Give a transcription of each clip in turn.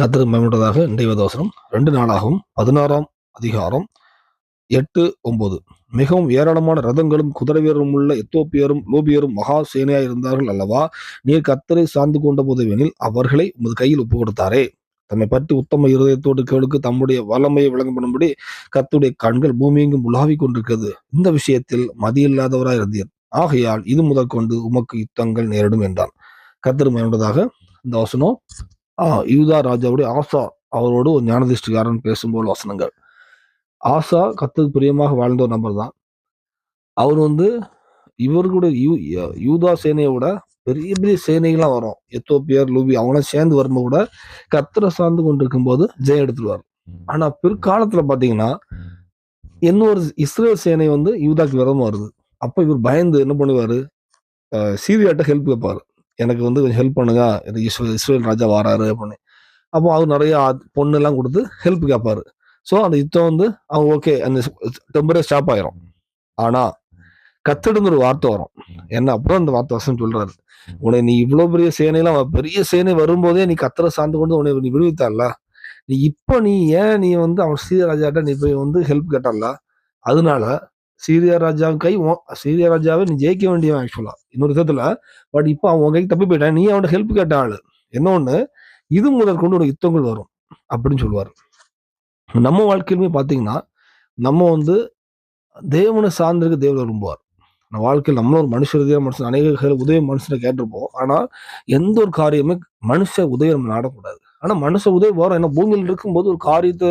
கத்திர மேம்பட்டதாக இன்றைய தோசனம் ரெண்டு நாளாகவும் பதினாறாம் அதிகாரம் எட்டு ஒன்பது. மிகவும் ஏராளமான ரதங்களும் குதிரை வீரரும் உள்ள எத்தோப்பியரும் லோபியரும் மகா சேனையாய் இருந்தார்கள் அல்லவா? நீர் கத்தரை சார்ந்து கொண்ட போதுவெனில் அவர்களை உமது கையில் ஒப்பு கொடுத்தாரே தம்மை பற்றி உத்தம இருதயத்தோடு கேளுக்கு தம்முடைய வல்லமையை விளங்கப்படும்படி கத்துடைய கண்கள் பூமியெங்கும் உலாவிக் கொண்டிருக்கிறது. இந்த விஷயத்தில் மதியில்லாதவராய் இருந்தீர் ஆகையால் இது முதல் கொண்டு உமக்கு யுத்தங்கள் நேரிடும் என்றான். கத்தர் மேம்பட்டதாக இந்த வசனம். யூதா ராஜாவுடைய ஆசா அவரோடு ஒரு ஞானதிஷ்டிகாரன் பேசும்போது வசனங்கள். ஆசா கத்துக்கு பிரியமாக வாழ்ந்த ஒரு நபர் தான் அவர் வந்து இவர்களுடைய யூ யூதா சேனையோட பெரிய பெரிய சேனைகள்லாம் வரும். எத்தோப்பியர் லூபி அவங்களாம் சேர்ந்து வரும்போது கூட கத்தரை சார்ந்து கொண்டிருக்கும் போது ஜெயம் எடுத்துருவார் ஆனா பிற்காலத்துல பாத்தீங்கன்னா இன்னொரு இஸ்ரேல் சேனை வந்து யூதாக்கு விரதம் வருது. அப்ப இவர் பயந்து என்ன பண்ணுவாரு? சீரியாட்ட ஹெல்ப் கேட்பாரு எனக்கு வந்து கொஞ்சம் ஹெல்ப் பண்ணுங்க. இது இஸ்ரேல் ராஜா வராரு அப்படின்னு. அப்போ அவர் நிறைய பொண்ணுலாம் கொடுத்து ஹெல்ப் கேட்பாரு ஸோ அந்த யுத்தம் வந்து அவங்க ஓகே அந்த டெம்பரே ஸ்டாப் ஆயிரும். ஆனால் கத்தடுங்கிற ஒரு வார்த்தை வரும். என்ன அப்புறம் அந்த வார்த்தை வசனம் சொல்றாரு. உன்னை நீ இவ்வளோ பெரிய சேனையெல்லாம் பெரிய சேனை வரும்போதே நீ கத்தரை சார்ந்து கொண்டு உன்னை நீ விடுவித்தால நீ இப்போ நீ ஏன் நீ வந்து அவன் ஸ்ரீராஜாட்ட ராஜாட்ட நீ போய் வந்து ஹெல்ப் கேட்டால அதனால சீரியா ராஜா கை சீரியா ராஜாவை நீ ஜெயிக்க வேண்டியவன் ஆக்சுவலா இன்னொரு விதத்துல பட் இப்போ அவன் உன் கைக்கு தப்பி போயிட்டான் நீ அவன்கிட்ட ஹெல்ப் கேட்ட ஆளு. என்ன ஒண்ணு? இது முதல் கொண்டு ஒரு யுத்தங்கள் வரும் அப்படின்னு சொல்லுவார். நம்ம வாழ்க்கையிலுமே பார்த்தீங்கன்னா நம்ம வந்து தேவனை சார்ந்திருக்க தேவனை விரும்புவார். நம்ம வாழ்க்கையில் நம்மளும் ஒரு மனுஷ உதவி மனுஷன் அநேக உதவி மனுஷனை கேட்டிருப்போம். ஆனால் எந்த ஒரு காரியமே மனுஷ உதவி நம்ம நாடக்கூடாது. ஆனால் மனுஷ உதவி வரும் ஏன்னா பூமியில் இருக்கும்போது ஒரு காரியத்தை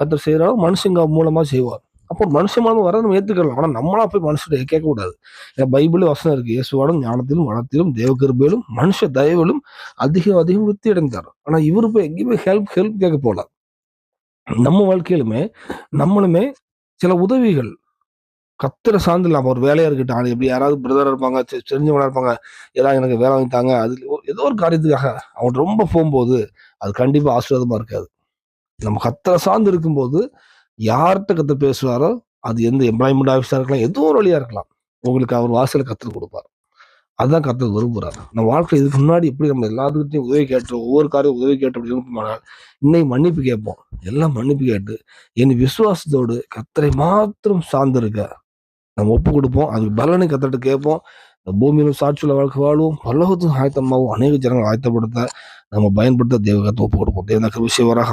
கத்தர் செய்கிறாலும் மனுஷங்க மூலமாக செய்வார். அப்போ ஒரு மனுஷன் மூலமா வர நம்ம ஏற்றுக்கலாம் ஆனால் நம்மளா போய் மனுஷன் கேட்கக்கூடாது. ஏன்னா பைபிள் வசனம் இருக்கு. இயேசுவாடும் ஞானத்திலும் வளத்திலும் தேவகிருபையிலும் மனுஷ தயவிலும் அதிகம் அதிகம் விருத்தி அடைந்தார் ஆனால் இவரு போய் எங்கேயுமே ஹெல்ப் ஹெல்ப் கேட்க போகலாம் நம்ம வாழ்க்கையிலுமே நம்மளுமே சில உதவிகள் கத்திர சார்ந்து இல்லாமல் ஒரு வேலையா இருக்கட்டும். அது எப்படி யாராவது பிரதராக இருப்பாங்க தெ- இருப்பாங்க. ஏதாவது எனக்கு வேலை வாங்கி தாங்க. அது ஏதோ ஒரு காரியத்துக்காக அவன் ரொம்ப போகும்போது அது கண்டிப்பா ஆசீர்வாதமா இருக்காது. நம்ம கத்திர சார்ந்து இருக்கும்போது யார்கிட்ட கற்று பேசுவாரோ அது எந்த எம்ப்ளாய்மெண்ட் ஆஃபீஸாக இருக்கலாம் எதுவும் ஒரு வழியாக இருக்கலாம். உங்களுக்கு அவர் வாசல கற்றுக் கொடுப்பார். அதான் கற்றுக்கு விரும்புகிறார் நம்ம வாழ்க்கை இதுக்கு முன்னாடி எப்படி நம்ம எல்லாத்துக்கிட்டையும் உதவி கேட்டோம் ஒவ்வொரு காரையும் உதவி கேட்டு அப்படி இன்னைக்கு மன்னிப்பு கேட்போம். எல்லாம் மன்னிப்பு கேட்டு என் விசுவாசத்தோடு கத்தரை மாத்திரம் சார்ந்திருக்க நம்ம ஒப்பு கொடுப்போம். அதுக்கு பலனை கத்தட்டு கேட்போம். இந்த பூமியிலும் சாட்சியில் வாழ்க்கை வாழுவோம். பல்லவத்தும் ஆயத்தமாகவும் அநேக ஜனங்கள் ஆயத்தப்படுத்த நம்ம பயன்படுத்த தேவகத்தை ஒப்பு கொடுப்போம். தேவனக்கு விஷயம் வராக